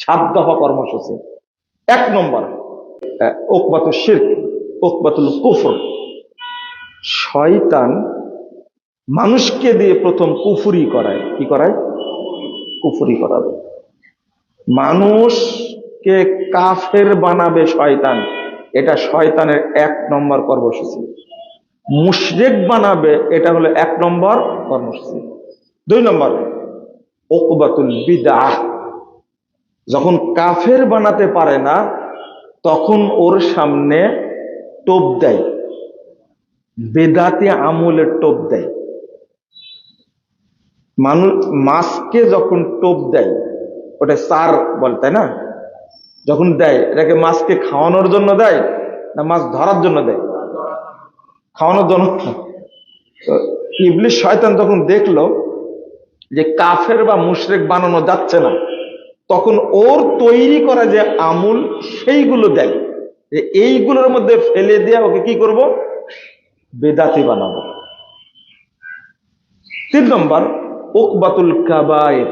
সাত দফা কর্মসূচি এক নম্বর ওকবাতুল শির্ক ওকবাতুল কুফর। শয়তান মানুষকে দিয়ে প্রথম কুফুরি করায়। কি করায়? কুফুরি করাবে। মানুষকে কাফের বানাবে শয়তান। এটা শয়তানের এক নম্বর কর্মসূচি। মুশরেক বানাবে, এটা হলো এক নম্বর কর্মসূচি। দুই নম্বর ওকবাতুল বিদাহ যখন কাফের বানাতে পারে না, তখন ওর সামনে টোপ দেয়। বেদাতি আমলের টোপ দেয়। মানুষ মাছকে যখন টোপ দেয়, ওটা সার বলে, তাই না? যখন দেয়, এটাকে মাছকে খাওয়ানোর জন্য দেয় না মাছ ধরার জন্য দেয়? খাওয়ানোর জন্য। ইবলিশ শয়তান তখন দেখল যে কাফের বা মুশরেক বানানো যাচ্ছে না। তখন ওর তৈরি করা যে আমুল, সেইগুলো দেয় যে এইগুলোর মধ্যে ফেলে দিয়ে ওকে কি করব? বেদাতি বানাবো। তিন নম্বর ওকবাতুল কাবায়ের।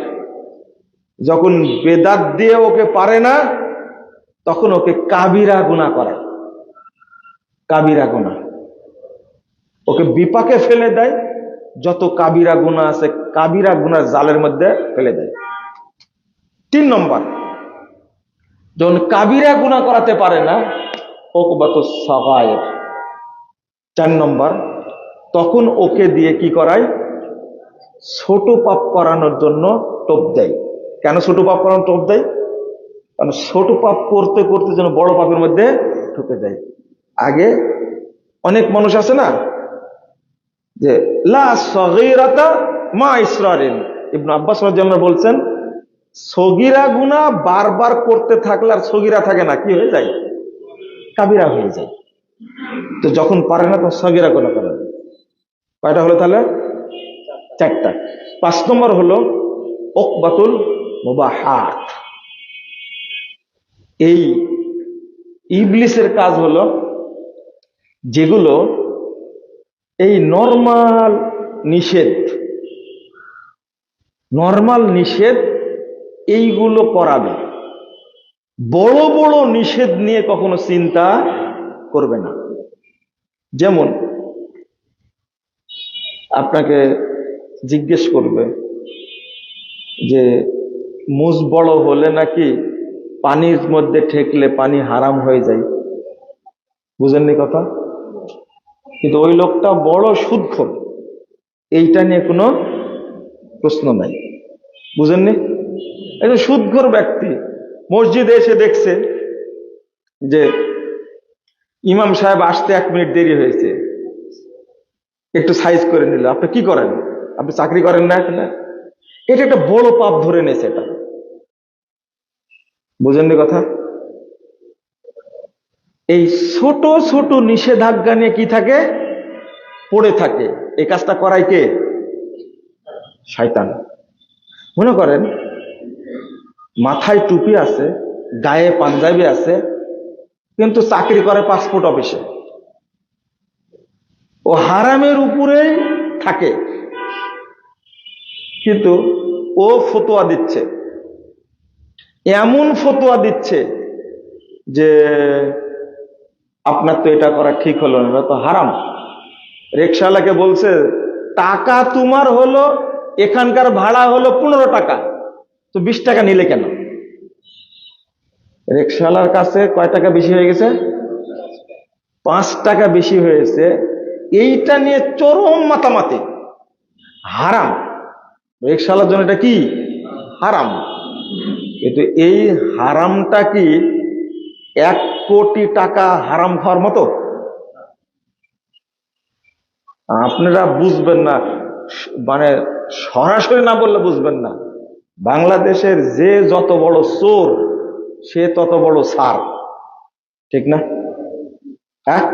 যখন বেদাত দিয়ে ওকে পারে না, তখন ওকে কাবিরা গুণা করায় কাবিরা গুণা। ওকে বিপাকে ফেলে দেয়, যত কাবিরা গুণা আছে, কাবিরা গুনার জালের মধ্যে ফেলে দেয়। তিন নম্বর, যখন কাবিরা গুণা করাতে পারে না, ওকবাত সগায়ের চার নম্বর, তখন ওকে দিয়ে কি করায়? ছোট পাপ করানোর জন্য টোপ দেয়। কেন ছোট পাপ করানোর টোপ দেয়? কারণ ছোট পাপ করতে করতে যেন বড় পাপের মধ্যে ঢুকে যায়। আগে অনেক মানুষ আছে না, যে, লা মা ইসরারিন। ইবনু আব্বাস রাদিয়াল্লাহু বলছেন সগীরা গুনাহ বারবার করতে থাকলে আর সগিরা থাকে না, কি হয়ে যায়? কাবিরা হয়ে যায়। তো যখন পারে না, তখন সগীরা গুনাহ করে। কয়টা হলো তাহলে? চারটা। পাঁচ নম্বর হলো ওকবাতুল মুবাহাত। এই ইবলিসের কাজ হলো যেগুলো এই নর্মাল নিষেধ। নর্মাল নিষেধ এইগুলো করাবে বড় বড় নিষেধ নিয়ে কখনো চিন্তা করবে না। যেমন, আপনাকে জিজ্ঞেস করবে যে মুজ বড় হলে নাকি পানির মধ্যে ঠেকলে পানি হারাম হয়ে যায়? বুঝেননি কথা? কিন্তু ওই লোকটা বড় সুদখোর। এইটা নিয়ে কোনো প্রশ্ন নাই। বুঝেননি? এই যে সুদখোর ব্যক্তি মসজিদে এসে দেখছে যে ইমাম সাহেব আসতে এক মিনিট দেরি হয়েছে। একটু সাইজ করে নিল। আপনি কি করেন? আপনি চাকরি করেন না এখানে? এটা একটা বড় পাপ ধরে নিয়েছে এটা। বুঝেননি কথা? এই ছোট ছোট নিষেধাজ্ঞা নিয়ে কি থাকে? পড়ে থাকে। এই কাজটা করাই কে? শয়তান। মনে করেন মাথায় টুপি আছে, গায়ে পাঞ্জাবি আছে, কিন্তু চাকরি করে পাসপোর্ট অফিসে। ও হারামের উপরেই থাকে। কিন্তু ও ফতোয়া দিচ্ছে। এমন ফতোয়া দিচ্ছে যে, আপনার তো এটা করা ঠিক হলো না তো হারাম। রিক্সাওয়ালাকে বলছে, টাকা তোমার হলো, এখানকার ভাড়া হলো পনেরো টাকা। তো বিশ টাকা নিলে কেন? রিক্সাওয়ালার কাছে কয় টাকা বেশি হয়ে গেছে? পাঁচ টাকা বেশি হয়েছে। এইটা নিয়ে চরম মাতামাতি। হারাম। রিক্সাওয়ালার জন্য এটা কি? হারাম। কিন্তু এই হারামটা কি এক কোটি টাকা হারাম খাওয়ার মতো? আপনারা বুঝবেন না। মানে সরাসরি না বললে বুঝবেন না। বাংলাদেশের যে যত বড় চোর, সে তত বড় সার। ঠিক না? হ্যাঁ?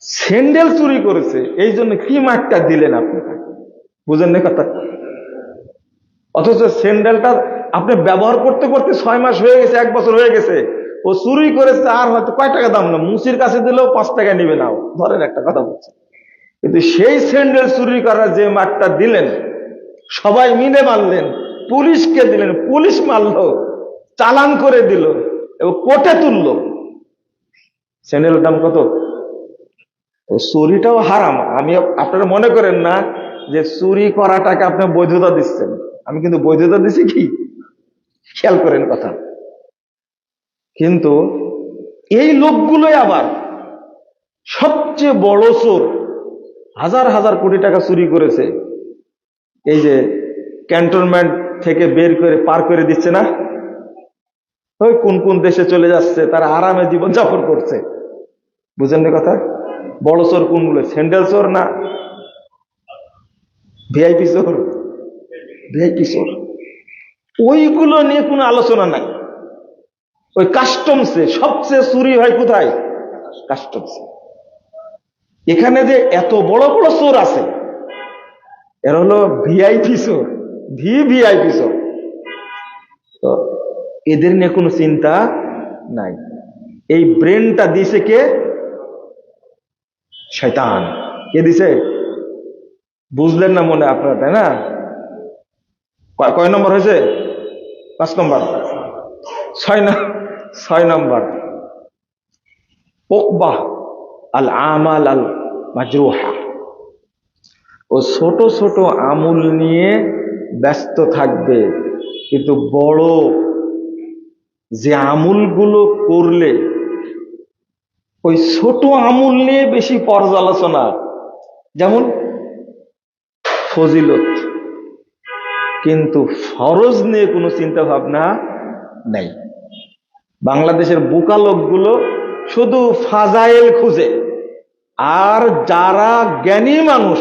স্যান্ডেল চুরি করেছে, এই জন্য কি মাঠটা দিলেন আপনি? বুঝেন না কথা? অথচ স্যান্ডেলটা আপনি ব্যবহার করতে করতে ছয় মাস হয়ে গেছে, এক বছর হয়ে গেছে। ও চুরি করেছে আর হয়তো কয় টাকা দাম না মুসির কাছে দিলেও পাঁচ টাকা নিবে না। ধরেন একটা কথা বলছে। কিন্তু সেই স্যান্ডেল চুরি করার যে মাঠটা দিলেন সবাই মিলে মারলেন। পুলিশকে দিলেন? পুলিশ মারলো, চালান করে দিল, এবং কোটে তুললো। স্যান্ডেলের দাম কত? চুরিটাও হারাম। আমি আপনারা মনে করেন না যে চুরি করাটাকে আপনি বৈধতা দিচ্ছেন। আমি কিন্তু বৈধতা দিছি কি? খেয়াল করেন কথা। কিন্তু এই লোকগুলোই আবার সবচেয়ে বড় চোর, হাজার হাজার কোটি টাকা চুরি করেছে। এই যে ক্যান্টনমেন্ট থেকে বের করে পার করে দিচ্ছে না? ওই কোন কোন দেশে চলে যাচ্ছে, তারা আরামে জীবন যাপন করছে। বুঝেন কথা? বড় চোর কোনগুলো? স্যান্ডেল চোর না ভিআইপি চোর? ভিআইপি চোর। ওইগুলো নিয়ে কোনো আলোচনা নাই। ওই কাস্টমসে সবচেয়ে চুরি হয় কোথায়? কাস্টমসে এখানে যে এত বড় বড় চোর আছে এর হলো ভিআইপি চোর ভি ভিআইপি চোর তো এদের নিয়ে কোনো চিন্তা নাই। এই ব্রেনটা দিছে কে? শয়তান। কে দিছে? বুঝলেন না মনে আপনারা, তাই না? কয়- নম্বর হয়েছে? পাঁচ নম্বর। ছয় ছয় নম্বর। ওকবাহ আল আমাল আল মাজরুহা ও ছোট ছোট আমুল নিয়ে ব্যস্ত থাকবে। কিন্তু বড় যে আমুলগুলো করলে, ওই ছোট আমুল নিয়ে বেশি পর্যালোচনা। যেমন ফজিলত। কিন্তু ফরজ নিয়ে কোনো চিন্তা ভাবনা নেই। বাংলাদেশের বোকা লোকগুলো শুধু ফাজাইল খুঁজে। আর যারা জ্ঞানী মানুষ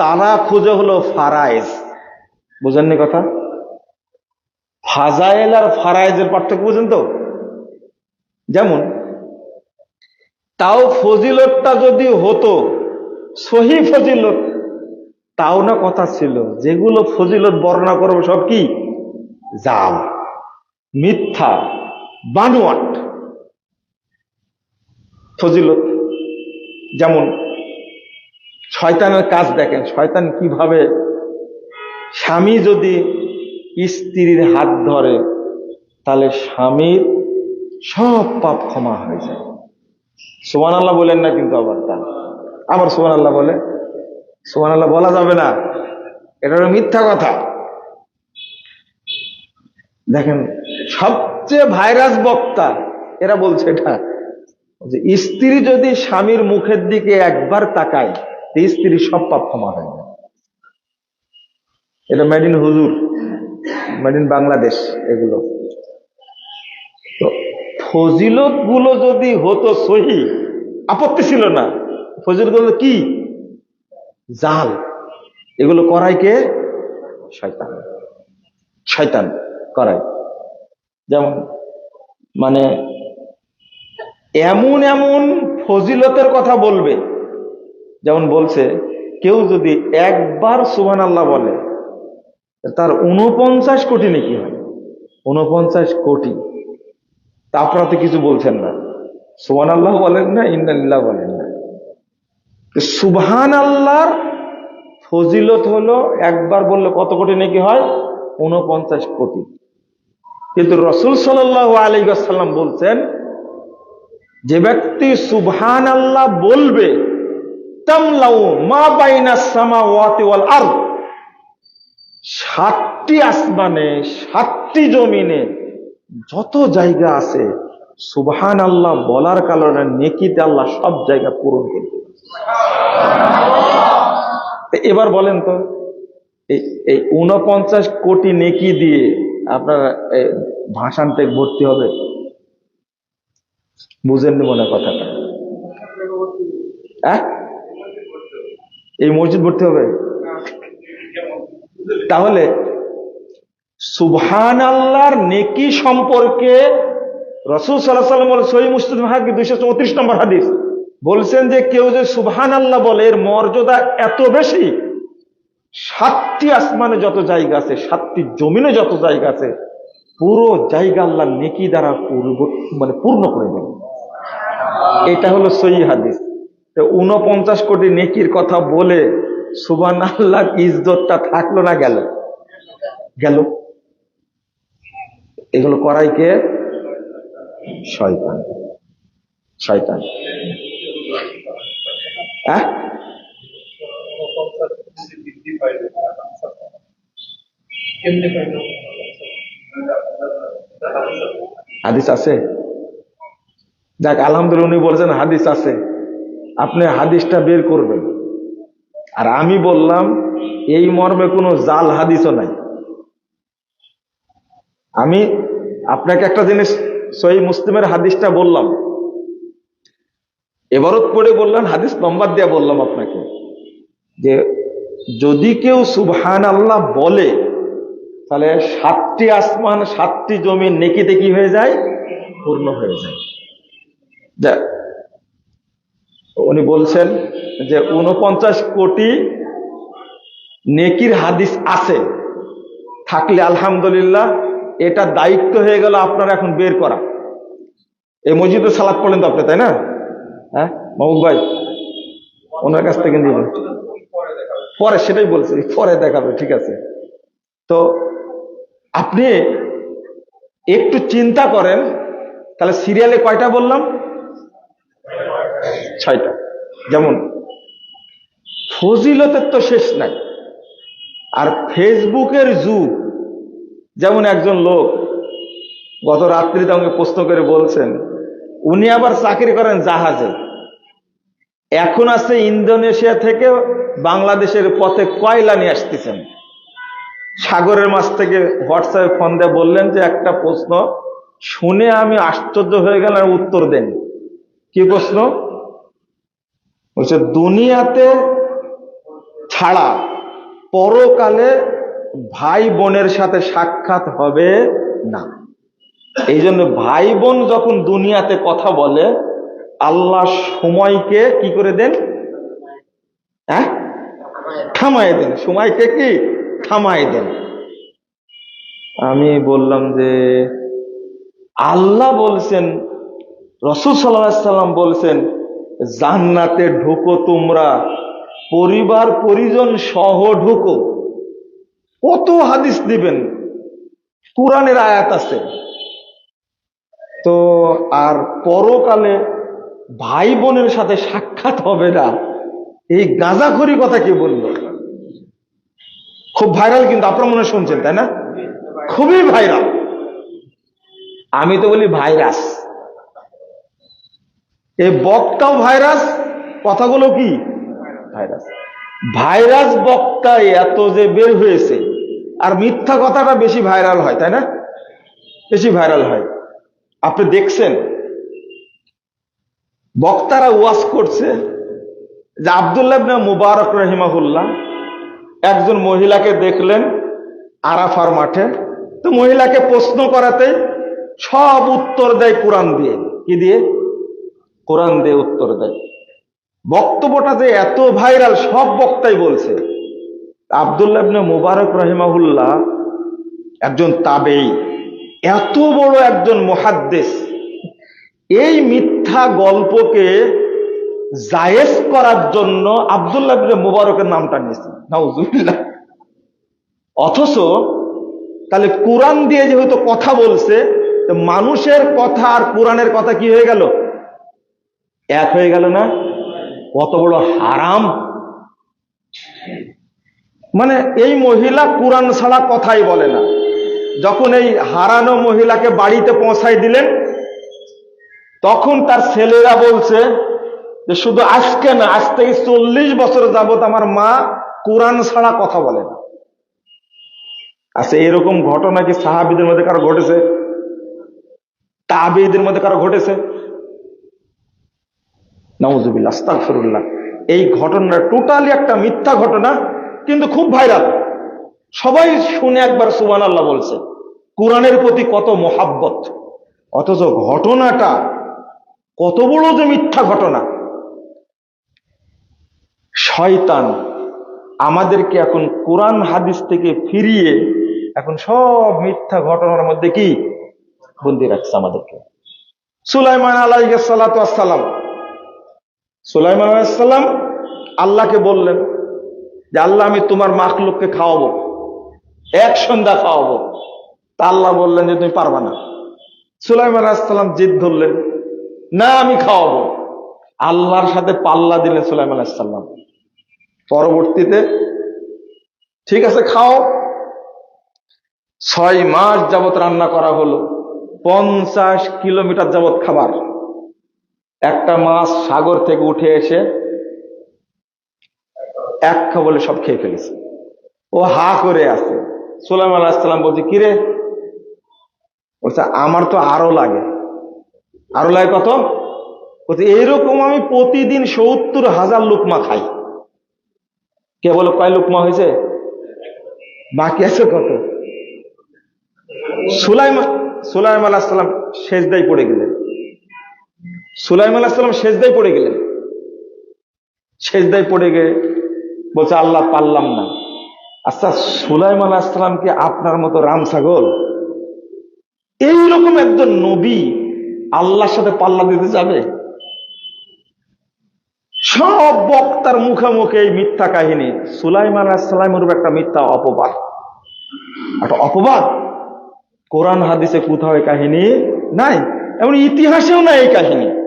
তারা খুঁজে হলো ফারাইজ। বুঝেননি কথা? ফাজাইল আর ফারাইজের পার্থক্য বুঝেন তো? যেমন, তাও ফজিলতটা যদি হতো, সহি ফজিলত, তাও না কথা ছিল। যেগুলো ফজিলত বর্ণনা করব সব কি? জাল, মিথ্যা, বানোয়াট। ফজিলত, যেমন শয়তানের কাজ দেখেন, শয়তান কীভাবে স্বামী যদি স্ত্রীর হাত ধরে, তাহলে স্বামীর সব পাপ ক্ষমা হয়ে যায়। সোমান আল্লাহ বলেন না কিন্তু আবার তা। আবার সোমান আল্লাহ বলে সোমান আল্লাহ বলা যাবে না। এটা মিথ্যা কথা। দেখেন, সবচেয়ে ভাইরাস বক্তা, এরা বলছে এটা, যে স্ত্রী যদি স্বামীর মুখের দিকে একবার তাকায় তো স্ত্রীর সব পাপ ক্ষমা হয় না এটা মেড ইন হুজুর মেড ইন বাংলাদেশ এগুলো। তো ফজিলতগুলো যদি হতো সহি, আপত্তি ছিল না। ফজিলতগুলো কি? জাল। এগুলো করাই কে? শয়তান। শয়তান করায়। যেমন মানে এমন এমন ফজিলতের কথা বলবে যেমন বলছে, কেউ যদি একবার সুবহান আল্লাহ বলে, তার উনপঞ্চাশ কোটি নাকি হয়? উনপঞ্চাশ কোটি। তা তো কিছু বলছেন না। সুবহান আল্লাহ বলেন না ইন্দাল্লাহ বলেন না। সুবহান আল্লাহর ফজিলত হলো, একবার বললে কত কোটি নাকি হয়? উনপঞ্চাশ কোটি। কিন্তু রসুল সাল্লাহ আলাইসাল্লাম বলছেন, যে ব্যক্তি সুবহান আল্লাহ বলবে সাতটি আসমানে, সাতটি জমিনে যত জায়গা আছে সুবহান আল্লাহ বলার কারণে নেকিতে আল্লাহ সব জায়গা পূরণ করবে এবার বলেন তো এই উনপঞ্চাশ কোটি নেকি দিয়ে আপনার এই ভাষান টেক ভর্তি হবে? বুঝেননি মনে কথাটা। হ্যাঁ? এই মসজিদ ভর্তি হবে। তাহলে সুবহান আল্লাহর নেকি সম্পর্কে রসুল সাল্লাহ সাল্লাম বলে সহি মুসলিম হাকি দুইশো চৌত্রিশ নম্বর হাদিস। বলছেন যে কেউ যে সুবহান আল্লাহ বলে, এর মর্যাদা এত বেশি, সাতটি আসমানে যত জায়গা আছে, সাতটি জমিনে যত জায়গা আছে, পুরো জায়গা আল্লাহ নেকি দ্বারা পূর্ব মানে পূর্ণ করে দেবে। এটা হলো সহি হাদিস। উনপঞ্চাশ কোটি নেকির কথা বলে সুবান আল্লাহর ইজ্জতটা থাকল না গেল? গেল। এগুলো করাই কে? শয়তান। শয়তান। হ্যাঁ? হাদিস আছে? যাক আলহামদুলিল্লাহ উনি বলছেন হাদিস আছে। আপনি হাদিসটা বের করবেন। আর আমি বললাম, এই মর্মে কোনো জাল হাদিসও নাই। আমি আপনাকে একটা জিনিস, সহি মুসলিমের হাদিসটা বললাম। এবারত পড়ে বললেন, হাদিস নম্বর দিয়ে বললাম আপনাকে, যে যদি কেউ সুবহান আল্লাহ বলে, তাহলে সাতটি আসমান, সাতটি জমি নেকিতে কি হয়ে যায়? পূর্ণ হয়ে যায়। উনি বলছেন যে উনপঞ্চাশ কোটি নেকির হাদিস আছে। থাকলে আলহামদুলিল্লাহ, এটা দায়িত্ব হয়ে গেল আপনার এখন বের করা। এই মসজিদে সালাদ পড়লেন তো আপনি, তাই না? হ্যাঁ? মাহমুদ ভাই, ওনার কাছ থেকে নিবেন। পরে সেটাই বলছি, পরে দেখাবে, ঠিক আছে। তো আপনি একটু চিন্তা করেন, তাহলে সিরিয়ালে কয়টা বললাম? ছয়টা। যেমন, ফজিলতের তো শেষ নাই। আর ফেসবুকের যুগ, যেমন একজন লোক গত রাত্রিতে আমাকে প্রশ্ন করে বলছেন, উনি আবার চাকরি করেন জাহাজে। এখন আছে ইন্দোনেশিয়া থেকে বাংলাদেশের পথে কয়লা নিয়ে আসতেছেন। সাগরের মাছ থেকে হোয়াটসঅ্যাপে ফোন দিয়ে বললেন যে, একটা প্রশ্ন, শুনে আমি আশ্চর্য হয়ে গেলাম, উত্তর দেন। কি প্রশ্ন? বলছে, দুনিয়াতে ছাড়া পরকালে ভাই বোনের সাথে সাক্ষাৎ হবে না। এই জন্য ভাই বোন যখন দুনিয়াতে কথা বলে, আল্লাহ সময়কে কি করে দেন? হ্যাঁ? থামায় দেন। সময়কে কি? থামায় দেন। আমি বললাম যে, আল্লাহ বলছেন, রসুল সাল্লাম বলছেন জান্নাতে ঢুকো তোমরা। পরিবার, পরিজন সহ ঢুকো। কত হাদিস দিবেন? কোরআনের আয়াত আছে। তো আর পরকালে ভাই বোনের সাথে সাক্ষাৎ হবে না। এই গাঁজাখড়ি কথা কি বলল? খুব ভাইরাল কিন্তু আপনার মনে শুনছেন, তাই না? খুবই ভাইরাল আমি তো বলি ভাইরাস। এই বক্তাও ভাইরাস, কথাগুলো কি? ভাইরাস। ভাইরাস বক্তায় এত যে বের হয়েছে, আর মিথ্যা কথাটা বেশি ভাইরাল হয়, তাই না? বেশি ভাইরাল হয়। আপনি দেখছেন? বক্তারা ওয়াজ করছে যে আবদুল্লাহ মুবারক রহিমাহুল্লাহ একজন মহিলাকে দেখলেন আরাফার মাঠে। তো মহিলাকে প্রশ্ন করাতে সব উত্তর দেয় কোরআন দিয়ে। কি দিয়ে? কোরআন দিয়ে উত্তর দেয়। বক্তব্যটা যে এত ভাইরাল, সব বক্তাই বলছে। আবদুল্লাহ মুবারক রহিমাহুল্লাহ একজন তাবেই এত বড় একজন মহাদ্দেশ এই মিথ্যা গল্পকে জায়েজ করার জন্য আবদুল্লাহ মুবারকের নামটা নিয়েছে। নাউজুবিল্লাহ। অথচ তাহলে কোরআন দিয়ে যেহেতু কথা বলছে মানুষের কথা আর কোরআনের কথা কি হয়ে গেল? এক হয়ে গেল না? কত বড় হারাম। মানে এই মহিলা কোরআন ছাড়া কথাই বলে না। যখন এই হারানো মহিলাকে বাড়িতে পৌঁছাই দিলেন, তখন তার ছেলেরা বলছে যে, শুধু আজকে না, আজ থেকে চল্লিশ বছর যাবত আমার মা কোরআন ছাড়া কথা বলে না। আচ্ছা এরকম ঘটনা কি সাহাবিদের মধ্যে কারও ঘটেছে? তাবিদের মধ্যে কারও ঘটেছে? আস্তাগফিরুল্লাহ। এই ঘটনাটা টোটালি একটা মিথ্যা ঘটনা, কিন্তু খুব ভাইরাল সবাই শুনে একবার সুমান আল্লাহ বলছে, কোরআনের প্রতি কত মহাব্বত। অথচ ঘটনাটা কত বড় যে মিথ্যা ঘটনা। শয়তান আমাদেরকে এখন কোরআন হাদিস থেকে ফিরিয়ে এখন সব মিথ্যা ঘটনার মধ্যে কি বন্দি রাখছে আমাদেরকে। সুলাইমান আলাইসালাম সুলাইমান আলাইসাল্লাম আল্লাহকে বললেন যে, আল্লাহ, আমি তোমার মাখলুককে খাওয়াবো, এক সন্ধ্যা খাওয়াবো। তা আল্লাহ বললেন যে, তুমি পারবা না। সুলাইমান আলাইসাল্লাম জিদ ধরলেন, না, আমি খাওয়াবো। আল্লাহর সাথে পাল্লা দিলেন সুলাইমান আলাইসাল্লাম পরবর্তীতে, ঠিক আছে, খাও। ছয় মাস যাবত রান্না করা হলো, পঞ্চাশ কিলোমিটার যাবত খাবার। একটা মাছ সাগর থেকে উঠে এসে এক বলে সব খেয়ে ফেলেছে। ও হা করে আছে। সোলাইম আলাহিসাল্লাম বলছে, কিরে? বলছে, আমার তো আরও লাগে। আরও লাগে কত? বলছে, এইরকম আমি প্রতিদিন সত্তর হাজার লুকমা খাই। কে বলো কয় লুকমা হয়েছে? বাকি আছে কত? সুলাইমা সুলাইম আলাহিসাল্লাম শেষদাই পড়ে গেলেন। সুলাইম আলাহিসাল্লাম শেষদাই পড়ে গেলেন। শেষদাই পড়ে গিয়ে বলছে, আল্লাহ, পারলাম না। আচ্ছা সুলাইম আলাহিসাল্লাম কি আপনার মতো রাম ছাগল? এইরকম একজন নবী আল্লাহর সাথে পাল্লা দিতে যাবে? সব বক্তার মুখে মুখে এই মিথ্যা কাহিনী। সুলাইম আলাহিসাল্লামের উপর একটা মিথ্যা অপবাদ। একটা অপবাদ? কোরআন, হাদিসে কোথাও কাহিনী নাই, এমন ইতিহাসেও নাই এই কাহিনী।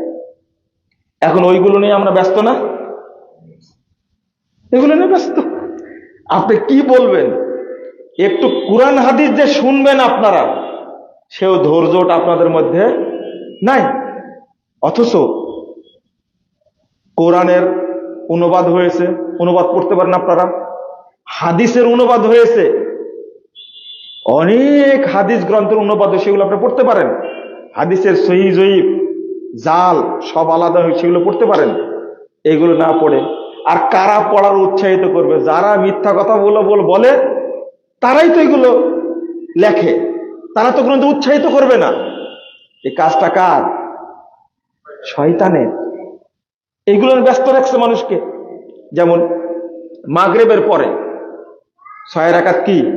এখন ওইগুলো নিয়ে আমরা ব্যস্ত না? এগুলো নিয়ে ব্যস্ত। আপনি কি বলবেন? একটু কোরআন হাদিস যে শুনবেন আপনারা, সেও ধৈর্যটা আপনাদের মধ্যে নাই। অথচ কোরআনের অনুবাদ হয়েছে, অনুবাদ করতে পারেন আপনারা। হাদিসের অনুবাদ হয়েছে। অনেক হাদিস গ্রন্থের অনুবাদ সেগুলো আপনি পড়তে পারেন। হাদিসের সহি জয়ীব জাল সব আলাদা হয়ে সেগুলো পড়তে পারেন? এগুলো না পড়ে। আর কারা পড়ার উৎসাহিত করবে? যারা মিথ্যা কথা বলে তারাই তো এগুলো লেখে। তারা তো গ্রন্থ উৎসাহিত করবে না। এই কাজটা কার? শয়তানের। এইগুলো ব্যস্ত রাখছে মানুষকে। যেমন মাগরেবের পরে। ছয় রাকাত কি?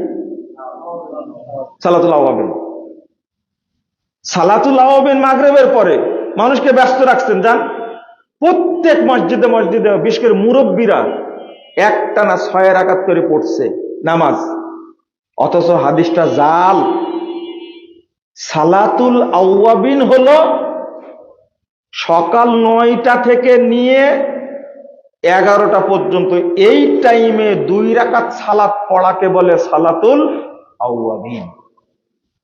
সালাতুল আওয়াবিন সালাতুল আওয়াবিন মাগরেবের পরে। মানুষকে ব্যস্ত রাখছেন, যান। প্রত্যেক মসজিদে মসজিদে বিশেষ করে মুরব্বীরা একটা না ছয় রাকাত করে পড়ছে নামাজ। অথচ হাদিসটা জাল। সালাতুল আউয়াবিন হলো সকাল নয়টা থেকে নিয়ে এগারোটা পর্যন্ত। এই টাইমে দুই রাকাত সালাত পড়াকে বলে সালাতুল আউয়াবিন।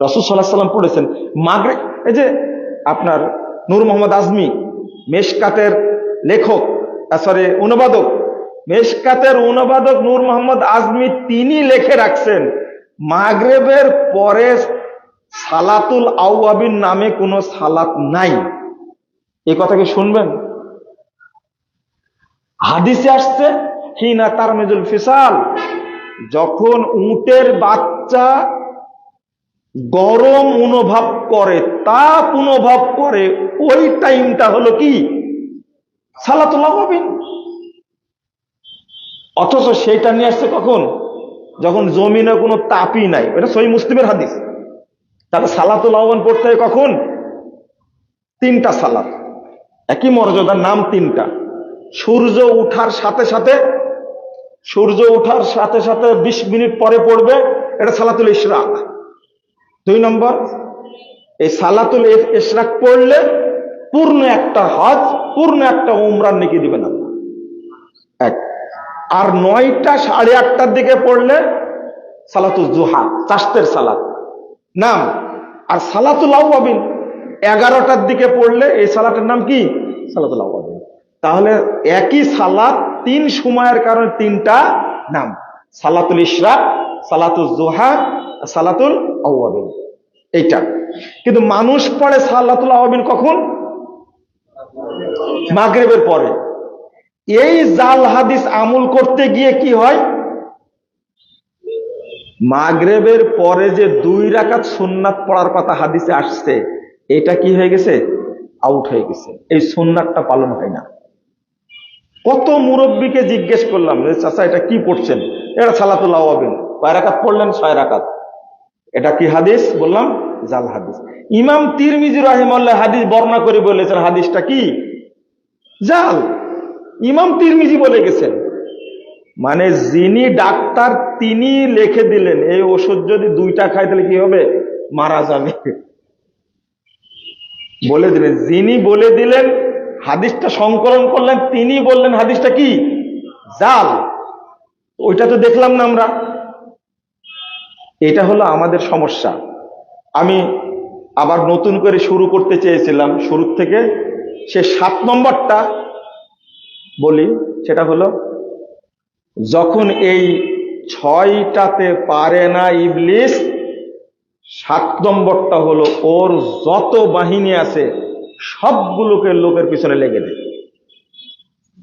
রসুল সাল্লাহ সাল্লাম পড়েছেন। মাগরে এই যে আপনার নূর মোহাম্মদ আজমি, মেশকাতের লেখক সরি অনুবাদক। মেশকাতের অনুবাদক নূর মোহাম্মদ আজমি তিনি লেখে রাখছেন, মাগরেবের পরে সালাতুল আউয়াবিন নামে কোনো সালাত নাই। এই কথা কি শুনবেন? হাদিসে আসছে, হিনা তারমেজুল ফিসাল, যখন উটের বাচ্চা গরম অনুভব করে, তাপ অনুভব করে, ওই টাইমটা হলো কি? সালাতুল আউয়াবিন অথচ সেইটা নিয়ে আসছে কখন? যখন জমিনে কোনো তাপই নাই। এটা সই মুসলিমের হাদিস। তাহলে সালাতুল আহ্বান পড়তে হয় কখন? তিনটা সালাত। একই মর্যাদার নাম তিনটা। সূর্য উঠার সাথে সাথে, সূর্য উঠার সাথে সাথে বিশ মিনিট পরে পড়বে, এটা সালাতুল ইশরাক। দুই নম্বর, এই সালাতুল ইশরাক পড়লে পূর্ণ একটা হজ, পূর্ণ একটা উমরান নেকি দিবেন এক। আর নয়টা সাড়ে আটটার দিকে পড়লে সালাতুল জুহা চাষতের সালাত। নাম, আর সালাতুল আউয়াবিন, এগারোটার দিকে পড়লে এই সালাতের নাম কি? সালাতুল আউয়াবিন। তাহলে একই সালাত তিন সময়ের কারণে তিনটা নাম। সালাতুল ইশরাক, সালাতুল জোহা, সালাতুল আউয়াবিন এইটা। কিন্তু মানুষ পড়ে সালাতুল আউয়াবিন কখন? মাগরেবের পরে। এই জাল হাদিস আমল করতে গিয়ে কি হয়? মাগরেবের পরে যে দুই রাকাত সুন্নাত পড়ার কথা হাদিসে আসছে, এটা কি হয়ে গেছে? আউট হয়ে গেছে। এই সুন্নাতটা পালন হয় না। কত মুরব্বীকে জিজ্ঞেস করলাম চাচা, এটা কি পড়ছেন? এটা সালাতুল আওয়াবিন কয় রাকাত পড়লেন? ছয় রাকাত। এটা কি হাদিস? বললাম, জাল হাদিস। ইমাম তিরমিজি রাহিমাল্লাহ হাদিস বর্ণনা করে বলেছেন, হাদিসটা কি? জাল। ইমাম তিরমিজি বলে গেছেন। মানে যিনি ডাক্তার, তিনি লিখে দিলেন, এই ওষুধ যদি দুইটা খায় তাহলে কি হবে? মারা যাবে। বলে দিলেন, যিনি বলে দিলেন, হাদিসটা সংকলন করলেন, তিনি বললেন, হাদিসটা কি? জাল। ওইটা তো দেখলাম না আমরা। এটা হলো আমাদের সমস্যা। আমি আবার নতুন করে শুরু করতে চেয়েছিলাম, শুরু থেকে সে সাত নম্বরটা বলি, সেটা হলো, যখন এই ছয়টাতে পারে না ইবলিস, সাত নম্বরটা হলো ওর যত বাহিনী আছে, সবগুলোকে লোকের পিছনে লেগে দেয়।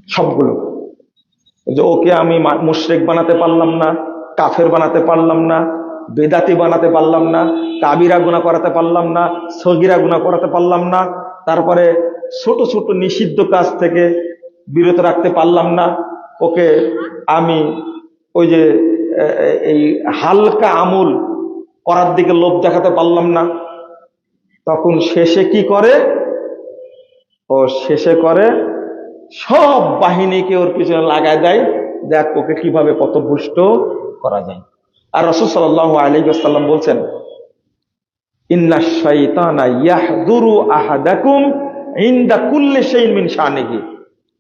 সবগুলো যে ওকে আমি মুশরেক বানাতে পারলাম না, কাফের বানাতে পারলাম না, বেদাতি বানাতে পারলাম না, কাবিরা গুণা করাতে পারলাম না, সগিরা গুণা করাতে পারলাম না, তারপরে ছোট ছোট নিষিদ্ধ কাজ থেকে বিরত রাখতে পারলাম না, ওকে আমি ওই যে এই হালকা আমল করার দিকে লোভ দেখাতে পারলাম না। তখন শেষে কি করে? ও শেষে করে সব বাহিনীকে ওর পিছনে লাগায় দেয়। দেখ ওকে কীভাবে পথভুষ্ট করা যায়। আর রসুল সাল্লাহ আলাইসাল্লাম বলছেন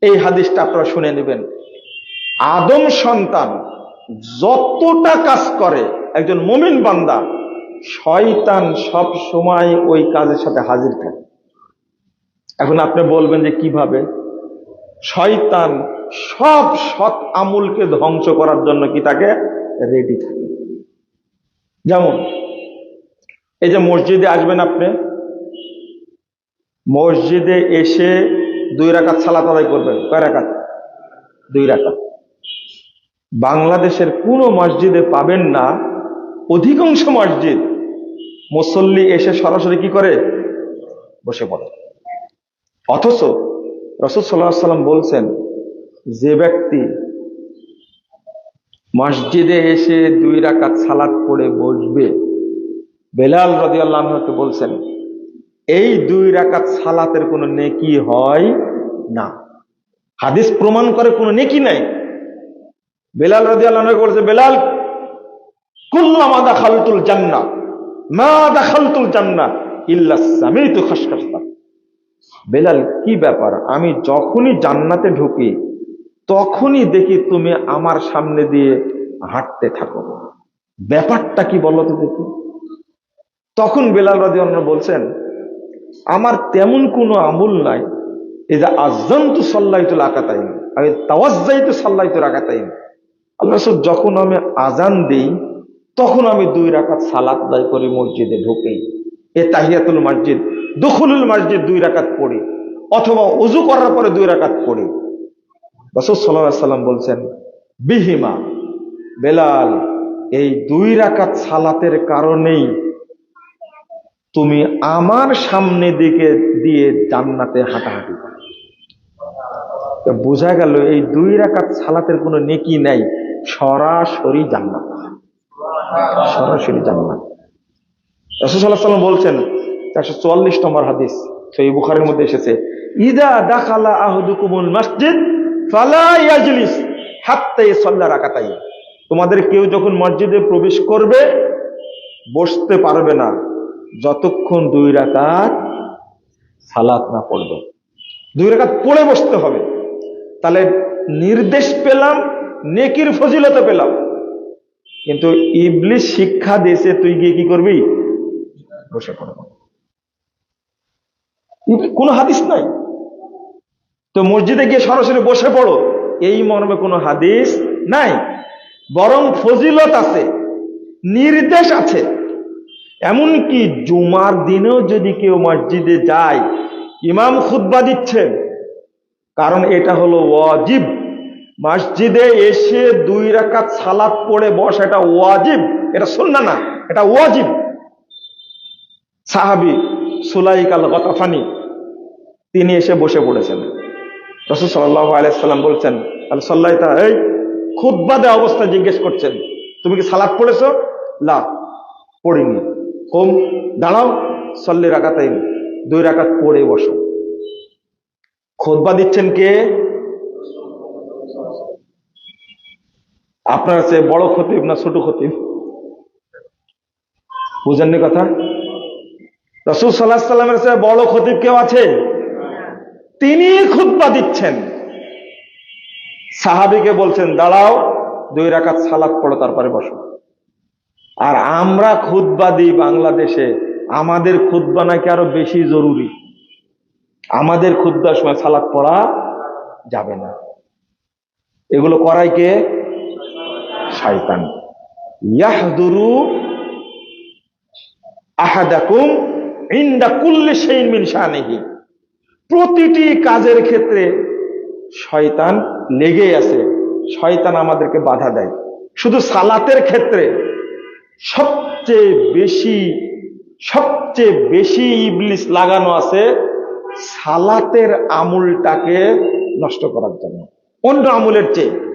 এই হাদিসটা আপনারা শুনে নেবেন। আদম সন্তান যতটা কাজ করে, একজন মুমিন বান্দা, শয়তান সব সময় ওই কাজের সাথে হাজির থাকে। এখন আপনি বলবেন যে কীভাবে? শয়তান সব সৎ আমুলকে ধ্বংস করার জন্য কি তাকে? রেডি থাকে। যেমন, এই যে মসজিদে আসবেন আপনি, মসজিদে এসে দুই রাকাত সালাত আদায় করবেন। কয় রাকাত? দুই রাকাত। বাংলাদেশের কোনো মসজিদে পাবেন না। অধিকাংশ মসজিদ মুসল্লি এসে সরাসরি কি করে? বসে পড়ে। অথচ রসদ সাল্লাহ সাল্লাম বলছেন, যে ব্যক্তি মসজিদে এসে দুই রাকাত সালাত পড়ে বসবে, বেলাল রদি আল্লাহকে বলছেন, এই দুই রাকাত সালাতের কোনো নেকি হয় না। হাদিস প্রমাণ করে কোনো নেকি নাই। বেলাল রদি আল্লাহকে বলছে, বেলাল কুল্লামা দাখালতুল জান্না মা দাখালতুল জান্না ইল্লা সামিতু খাসখাসতা বেলাল, কি ব্যাপার? আমি যখনই জান্নাতে ঢুকি, তখনই দেখি তুমি আমার সামনে দিয়ে হাঁটতে থাকো। ব্যাপারটা কি বলো তো দেখি। তখন বেলাল রাজি বলছেন, আমার তেমন কোনো আমল নাই। যে আজন্তু সাল্লাইতুল আকাতাইন আমি তাওয়াজ্জাইতু সাল্লাইতুল আকাতাইন আল্লাহ যখন আমি আজান দিই, তখন আমি দুই রাকাত সালাত দায় করি মসজিদে ঢুকেই। এ তাহিয়াতুল মসজিদ দুখুলুল মসজিদ দুই রাকাত পড়ি, অথবা উজু করার পরে দুই রাকাত পড়ি। রসুল সাল্লাহ সাল্লাম বলছেন, বিহিমা, বেলাল, এই দুই রাকাত সালাতের কারণেই তুমি আমার সামনে দিকে দিয়ে জান্নাতে হাঁটাহাঁটি বোঝা গেল এই দুই রাকাত সালাতের কোনো নেকি নাই, সরাসরি জান্নাত। সরাসরি জান্নাত। রসুল্লাহ সাল্লাম বলছেন চারশো চুয়াল্লিশ নম্বর হাদিস সেই বুখারের মধ্যে এসেছে, ইদা দাখালা আহদুকুমুল মসজিদ তোমাদের কেউ যখন মসজিদে প্রবেশ করবে, বসতে পারবে না, যতক্ষণ দুই রাকাত সালাত না পড়বে। দুই রাকাত পড়ে বসতে হবে। তাহলে নির্দেশ পেলাম, নেকির ফজিলতা পেলাম। কিন্তু ইবলিশ শিক্ষা দেশে তুই গিয়ে কি করবি? বসে পড়ব। কোনো হাদিস নাই। তো মসজিদে গিয়ে সরাসরি বসে পড়ো, এই মর্মে কোনো হাদিস নাই। বরং ফজিলত আছে, নির্দেশ আছে। এমনকি জুমার দিনেও যদি কেউ মসজিদে যায়, ইমাম খুতবা দিচ্ছেন। কারণ এটা হলো ওয়াজিব। মসজিদে এসে দুই রাকাত সালাত পড়ে বস, এটা ওয়াজিব, এটা শুননা না, এটা ওয়াজিব। সাহাবি সুলাইক আল গতাফানি তিনি এসে বসে পড়েছেন। রসুল সাল্লাহ আলাইসাল্লাম বলছেন, আল সাল্লাহ তা এই খুদ্বাদে অবস্থা জিজ্ঞেস করছেন। তুমি কি সালাদ পড়েছ? লা, পড়িনি। কম, দাঁড়াও, সল্লি রাকাতাই দুই রাকাত পড়ে বসো। খোদবা দিচ্ছেন কে? আপনার চেয়ে বড় খতিব না ছোট খতিব? বুঝেননি কথা? রসুল সাল্লাহ সাল্লামের চেয়ে বড় খতিব কেউ আছে? তিনি খুতবা দিচ্ছেন। সাহাবিকে বলছেন, দাঁড়াও, দুই রাকাত সালাদ পড়ো, তারপরে বসো। আর আমরা খুতবা দিই বাংলাদেশে, আমাদের খুতবা নাকি আরও বেশি জরুরি। আমাদের খুদ্বার সময় সালাদ পড়া যাবে না। এগুলো করাই কে? শয়তান। ইয়াহদুরু আহাদাকুম ইনদা কুল্লি শাইইন মিন শানিহি। প্রতিটি কাজের ক্ষেত্রে শয়তান লেগেই আছে। শয়তান আমাদেরকে বাধা দেয়। শুধু সালাতের ক্ষেত্রে, সবচেয়ে বেশি সবচেয়ে বেশি ইবলিস লাগানো আছে সালাতের আমুলটাকে নষ্ট করার জন্য। অন্য আমুলের চেয়ে